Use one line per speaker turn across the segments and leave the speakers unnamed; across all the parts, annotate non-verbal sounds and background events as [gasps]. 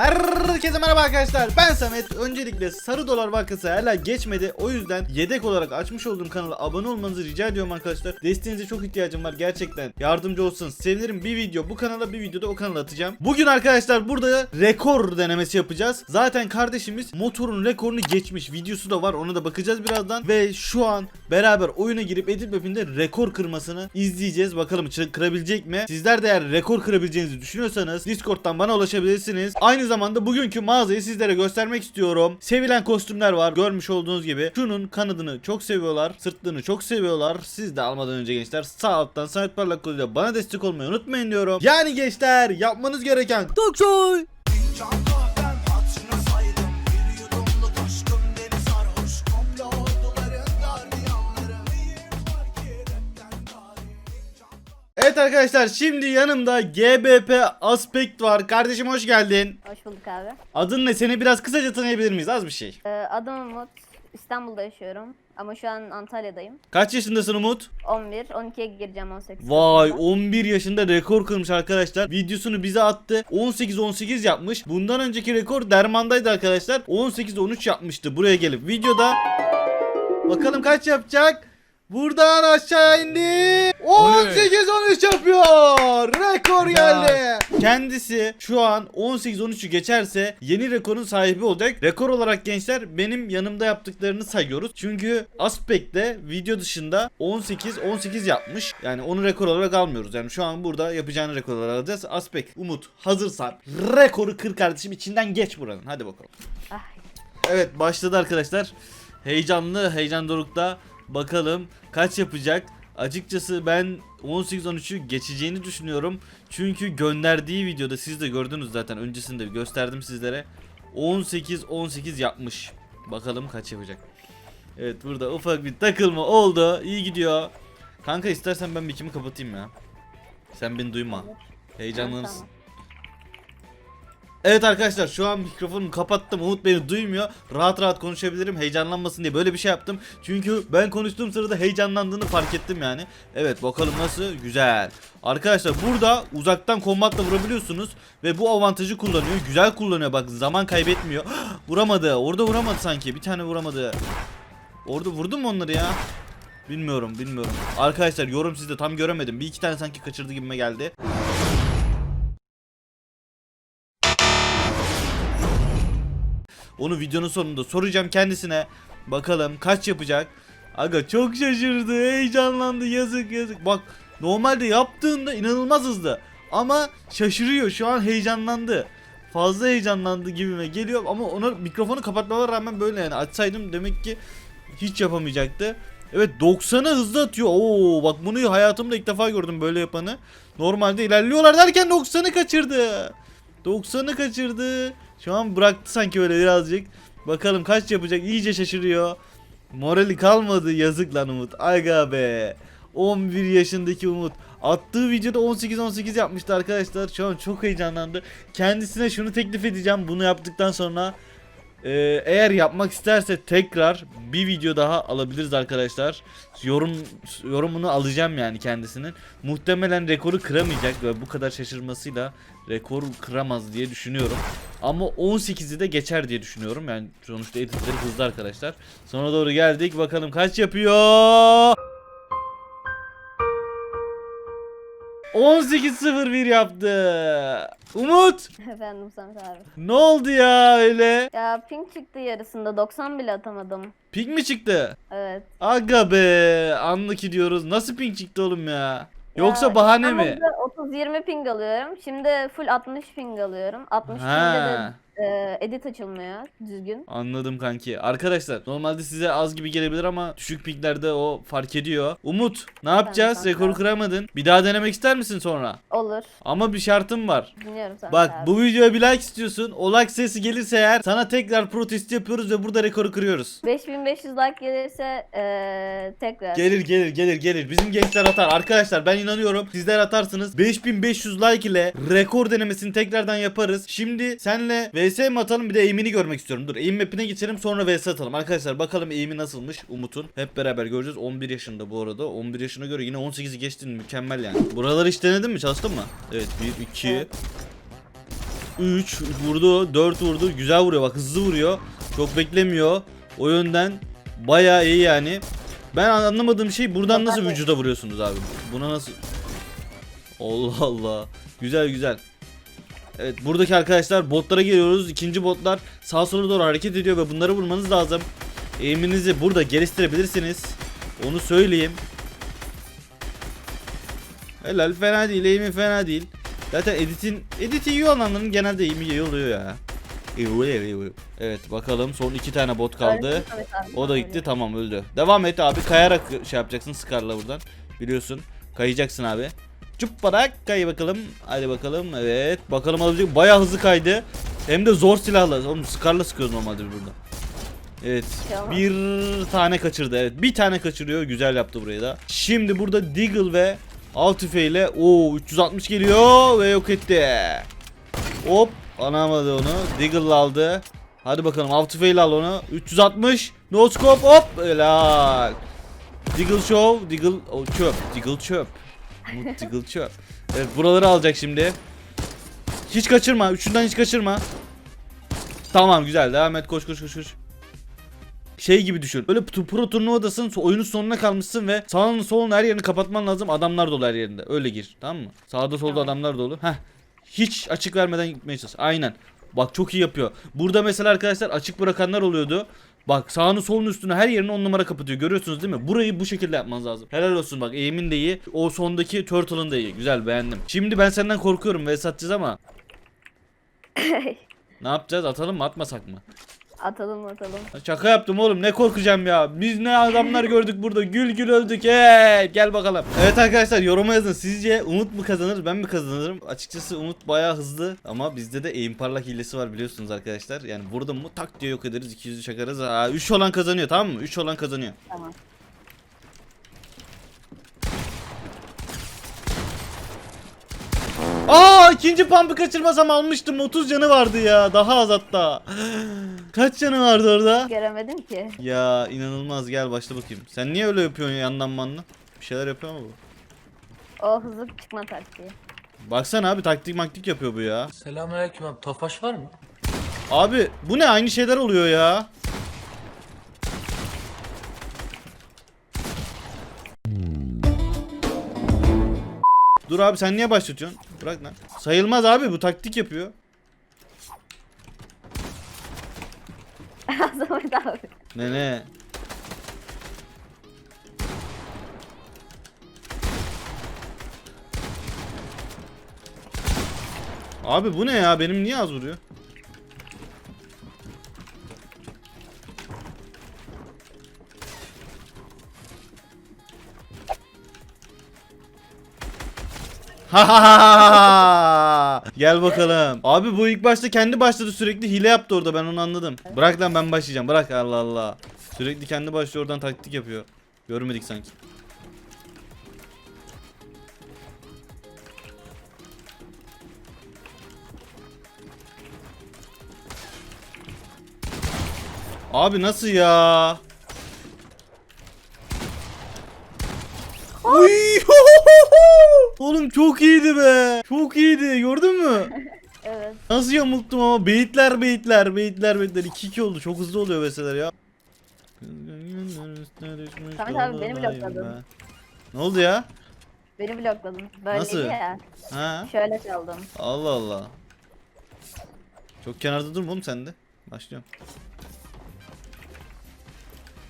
¡Arr! Herkese merhaba arkadaşlar. Ben Samet. Öncelikle sarı dolar vakası hala geçmedi. O yüzden yedek olarak açmış olduğum kanala abone olmanızı rica ediyorum arkadaşlar. Desteğinize çok ihtiyacım var gerçekten. Yardımcı olsanız sevinirim. Bir video bu kanala bir videoda o kanala atacağım. Bugün arkadaşlar burada rekor denemesi yapacağız. Zaten kardeşimiz motorun rekorunu geçmiş. Videosu da var. Ona da bakacağız birazdan. Ve şu an beraber oyuna girip Edit Map'inde rekor kırmasını izleyeceğiz. Bakalım kırabilecek mi? Sizler de eğer rekor kırabileceğinizi düşünüyorsanız Discord'dan bana ulaşabilirsiniz. Aynı zamanda bugünkü mağazayı sizlere göstermek istiyorum. Sevilen kostümler var. Görmüş olduğunuz gibi Şunun kanadını çok seviyorlar Sırtlığını çok seviyorlar. Siz de almadan önce gençler sağ alttan Samet Parlak koduyla bana destek olmayı unutmayın diyorum. Yani gençler yapmanız gereken
Toksoy.
Evet arkadaşlar şimdi yanımda GBP Aspect var Kardeşim hoş geldin
Hoş bulduk abi.
Adın ne seni biraz kısaca tanıyabilir miyiz az bir şey
Ee, adım Umut. İstanbul'da yaşıyorum. Ama şu an Antalya'dayım.
Kaç yaşındasın Umut?
11, 12'ye gireceğim 18.
Vay
Kasım'da.
11 yaşında rekor kırmış arkadaşlar. Videosunu bize attı. 18-18 yapmış. Bundan önceki rekor Derman'daydı arkadaşlar. 18-13 yapmıştı buraya gelip videoda. Bakalım kaç yapacak? Buradan aşağı indi. 18-13 yapıyor. Rekor geldi. Kendisi şu an 18-13'ü geçerse yeni rekorun sahibi olacak. Rekor olarak gençler benim yanımda yaptıklarını sayıyoruz. Çünkü Aspect'te video dışında 18-18 yapmış. Yani onu rekor olarak almıyoruz. Yani şu an burada yapacağını rekor olarak alacağız. Aspect, Umut hazırsan rekoru kır kardeşim içinden geç buranın. Hadi bakalım.
Ah,
Evet başladı arkadaşlar. Heyecanlı, heyecan dorukta. Bakalım kaç yapacak. Açıkçası ben 18-13'ü geçeceğini düşünüyorum. Çünkü gönderdiği videoda siz de gördünüz zaten öncesinde gösterdim sizlere. 18-18 yapmış. Bakalım kaç yapacak. Evet burada ufak bir takılma oldu. İyi gidiyor. Kanka istersen ben mikimi kapatayım ya. Sen beni duyma. Heyecanlanırsın. Evet arkadaşlar şu an mikrofonumu kapattım. Umut beni duymuyor. Rahat rahat konuşabilirim. Heyecanlanmasın diye böyle bir şey yaptım. Çünkü ben konuştuğum sırada heyecanlandığını fark ettim yani. Evet bakalım nasıl? Güzel. Arkadaşlar burada uzaktan kombatla vurabiliyorsunuz. Ve bu avantajı kullanıyor. Güzel kullanıyor bak zaman kaybetmiyor. [gasps] vuramadı. Orada vuramadı sanki. Bir tane vuramadı. Orada vurdum mu onları ya? Bilmiyorum bilmiyorum. Arkadaşlar yorum sizde tam göremedim. Bir iki tane sanki kaçırdı gibime geldi. Onu videonun sonunda soracağım kendisine. Bakalım kaç yapacak. Aga çok şaşırdı, heyecanlandı. Yazık yazık. Bak normalde yaptığında inanılmaz hızlı. Ama şaşırıyor. Şu an heyecanlandı. Fazla heyecanlandı gibime geliyor ama ona mikrofonu kapatmalar rağmen böyle yani açsaydım demek ki hiç yapamayacaktı. Evet 90'a hızlı atıyor. Oo bak bunu hayatımda ilk defa gördüm böyle yapanı. Normalde ilerliyorlar derken 90'ı kaçırdı. 90'ı kaçırdı. Şu an bıraktı sanki öyle birazcık. Bakalım kaç yapacak iyice şaşırıyor. Morali kalmadı yazık lan Umut. Aga be. 11 yaşındaki Umut. Attığı videoda 18-18 yapmıştı arkadaşlar. Şu an çok heyecanlandı. Kendisine şunu teklif edeceğim. Bunu yaptıktan sonra ee, eğer yapmak isterse tekrar bir video daha alabiliriz arkadaşlar. Yorum yorumunu alacağım yani kendisinin. Muhtemelen rekoru kıramayacak ve bu kadar şaşırmasıyla rekoru kıramaz diye düşünüyorum. Ama 18'i de geçer diye düşünüyorum. Yani sonuçta editleri hızlı arkadaşlar. Sona doğru geldik. Bakalım kaç yapıyor? 18.01 yaptı. Umut
Efendim Samet abi.
ne oldu ya öyle?
Ya pink çıktı yarısında 90 bile atamadım.
Pink mi çıktı?
Evet.
Aga be anlık diyoruz. Nasıl pink çıktı oğlum ya? Yoksa
Ya,
bahane mi?
İstanbul'da 30-20 ping alıyorum. Şimdi full 60 ping alıyorum. 60 pingde de
Ha.
E, edit açılmıyor düzgün.
Anladım kanki. Arkadaşlar normalde size az gibi gelebilir ama düşük pinglerde o fark ediyor. Umut ne yapacağız?
kanka.
Rekoru kıramadın. Bir daha denemek ister misin sonra?
Olur.
Ama bir şartım var.
Dinliyorum Samet
Bak
abi.
bu videoya bir like istiyorsun. O like sesi gelirse eğer sana tekrar protest yapıyoruz ve burada rekoru kırıyoruz.
5500 like gelirse e, tekrar.
Gelir gelir gelir gelir. Bizim gençler atar. Arkadaşlar ben inanıyorum. Sizler atarsınız. 5500 like ile rekor denemesini tekrardan yaparız. Şimdi senle VS mi atalım bir de eğimini görmek istiyorum. Dur eğim mapine geçelim sonra VS atalım. Arkadaşlar bakalım eğimi nasılmış Umut'un. Hep beraber göreceğiz. 11 yaşında bu arada. 11 yaşına göre yine 18'i geçtin. Mükemmel yani. Buraları hiç denedin mi? Çalıştın mı? Evet 1 2
Evet.
3 vurdu, 4 vurdu. Güzel vuruyor bak hızlı vuruyor. Çok beklemiyor. O yönden bayağı iyi yani. Ben anlamadığım şey buradan nasıl vücuda vuruyorsunuz abi? Buna nasıl? Allah Allah. Güzel güzel. Evet buradaki arkadaşlar botlara geliyoruz. İkinci botlar sağa sola doğru hareket ediyor ve bunları vurmanız lazım. Eğiminizi burada geliştirebilirsiniz. Onu söyleyeyim. Helal fena değil eğimi fena değil. Zaten editin editi iyi olanların genelde eğimi iyi oluyor ya. Evet bakalım son iki tane bot kaldı. O da gitti tamam öldü. Devam et abi kayarak şey yapacaksın Scar'la buradan. Biliyorsun. Kayacaksın abi. Cupparak kay bakalım. Hadi bakalım evet. Bakalım alabilecek. Bayağı hızlı kaydı. Hem de zor silahla. Oğlum Scar'la sıkıyoruz normalde burada. Evet.
Tamam.
Bir tane kaçırdı. Evet. Bir tane kaçırıyor. Güzel yaptı burayı da. Şimdi burada Deagle ve Av tüfeğiyle o 360 geliyor ve yok etti. Hop anamadı onu. Deagle aldı. Hadi bakalım av tüfeğiyle al onu. 360 no scope hop helal. Deagle show, Deagle o çöp, Deagle çöp. Deagle [laughs] çöp. Evet buraları alacak şimdi. Hiç kaçırma, üçünden hiç kaçırma. Tamam güzel devam et koş koş koş koş. Şey gibi düşün. Böyle pro turnuvadasın oyunun sonuna kalmışsın ve sağının solun her yerini kapatman lazım. Adamlar dolu her yerinde. Öyle gir. Tamam mı? Sağda solda
Tamam.
adamlar dolu. Heh. Hiç açık vermeden gitmeye çalış. Aynen. Bak çok iyi yapıyor. Burada mesela arkadaşlar açık bırakanlar oluyordu. Bak sağını solun üstüne her yerini on numara kapatıyor. Görüyorsunuz değil mi? Burayı bu şekilde yapmanız lazım. Helal olsun bak eğimin de iyi. O sondaki turtle'ın da iyi. Güzel beğendim. Şimdi ben senden korkuyorum ve satacağız ama. [laughs] ne yapacağız? Atalım mı atmasak mı?
Atalım atalım.
Şaka yaptım oğlum ne korkacağım ya. Biz ne adamlar gördük burada. Gül gül öldük. Hey, gel bakalım. Evet arkadaşlar yoruma yazın. Sizce Umut mu kazanır ben mi kazanırım? Açıkçası Umut bayağı hızlı ama bizde de aim parlak hilesi var biliyorsunuz arkadaşlar. Yani burada mı tak diye yok ederiz 200'ü çakarız. Aa, 3 olan kazanıyor tamam mı? 3 olan kazanıyor.
Tamam.
Aa ikinci pump'ı kaçırmasam almıştım. 30 canı vardı ya. Daha az hatta. Kaç canı vardı orada?
Göremedim ki.
Ya inanılmaz gel başla bakayım. Sen niye öyle yapıyorsun yandan manlı? Bir şeyler yapıyor mu bu?
O hızlı çıkma taktiği.
Baksana abi taktik maktik yapıyor bu ya.
Selamünaleyküm abi. Tofaş var mı?
Abi bu ne aynı şeyler oluyor ya. Dur abi sen niye başlatıyorsun? Bırak lan. Sayılmaz abi bu taktik yapıyor. [laughs]
Samet abi.
Ne ne? Abi bu ne ya? Benim niye az vuruyor? [laughs] Gel bakalım. Abi bu ilk başta kendi başladı sürekli hile yaptı orada ben onu anladım. Bırak lan ben başlayacağım. Bırak Allah Allah. Sürekli kendi başlıyor oradan taktik yapıyor. Görmedik sanki. Abi nasıl ya? Oğlum çok iyiydi be. Çok iyiydi. Gördün mü? [laughs]
Evet.
Nasıl yamulttum ama beyitler beyitler beyitler beyitler 2-2 oldu çok hızlı oluyor meseleler ya.
Samet abi, beni blokladın.
Ne oldu ya?
Beni blokladın. Böyleydi
Nasıl?
ya.
Ha?
Şöyle çaldım.
Allah Allah. Çok kenarda durma oğlum sen de. Başlıyorum.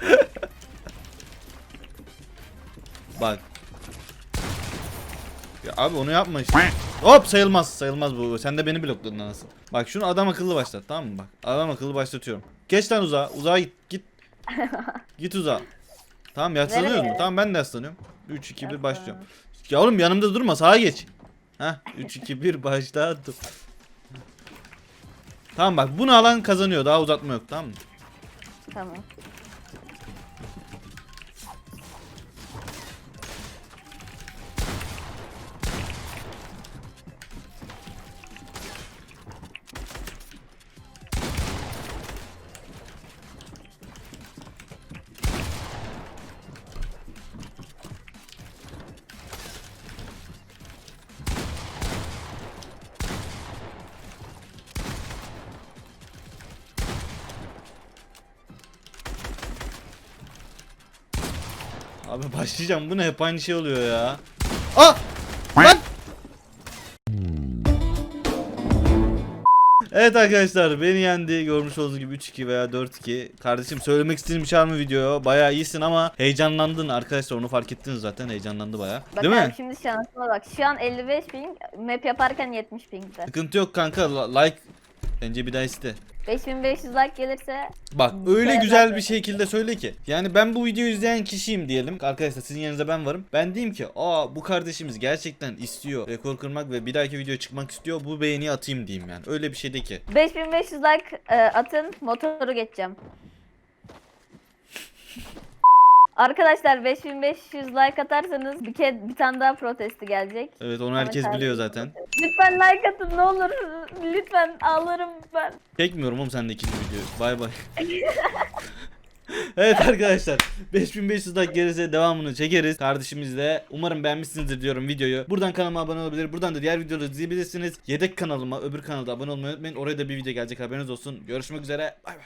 [laughs] Bak. Ya abi onu yapma işte. Hop sayılmaz sayılmaz bu. Sen de beni blokladın anasını. Bak şunu adam akıllı başlat tamam mı bak. Adam akıllı başlatıyorum. Geç lan uzağa. Uzağa git. Git. [laughs] git uzağa. Tamam yaslanıyoruz mu? Tamam ben de yaslanıyorum. 3 2 1 başlıyorum. Ya oğlum yanımda durma sağa geç. Heh 3 2 1 başladım. Tamam bak bunu alan kazanıyor. Daha uzatma yok tamam mı?
Tamam.
Abi başlayacağım bu ne hep aynı şey oluyor ya. Ah! Lan! Evet arkadaşlar beni yendi. Görmüş olduğunuz gibi 3-2 veya 4-2. Kardeşim söylemek istediğim bir şey var mı videoya? Bayağı iyisin ama heyecanlandın arkadaşlar onu fark ettiniz zaten heyecanlandı bayağı.
Bak
Değil
abi
mi?
şimdi şansıma bak. Şu an 55 ping. Map yaparken 70 pingde.
Sıkıntı yok kanka la- like bence bir daha iste.
5500 like gelirse
Bak öyle güzel bir şekilde söyle ki. Yani ben bu videoyu izleyen kişiyim diyelim. Arkadaşlar sizin yerinize ben varım. Ben diyeyim ki aa bu kardeşimiz gerçekten istiyor. Rekor kırmak ve bir dahaki videoya çıkmak istiyor. Bu beğeniyi atayım diyeyim yani. Öyle bir şey de ki.
5500 like e, atın motoru geçeceğim. Arkadaşlar 5500 like atarsanız bir kez bir tane daha protesti gelecek.
Evet onu herkes
Ama
biliyor zaten.
Lütfen like atın ne olur. Lütfen ağlarım ben.
Çekmiyorum oğlum sen de ikinci videoyu. Bay bay. evet arkadaşlar 5500 like gelirse devamını çekeriz kardeşimizle. Umarım beğenmişsinizdir diyorum videoyu. Buradan kanalıma abone olabilir. Buradan da diğer videoları izleyebilirsiniz. Yedek kanalıma öbür kanalda abone olmayı unutmayın. Oraya da bir video gelecek haberiniz olsun. Görüşmek üzere. Bay bay.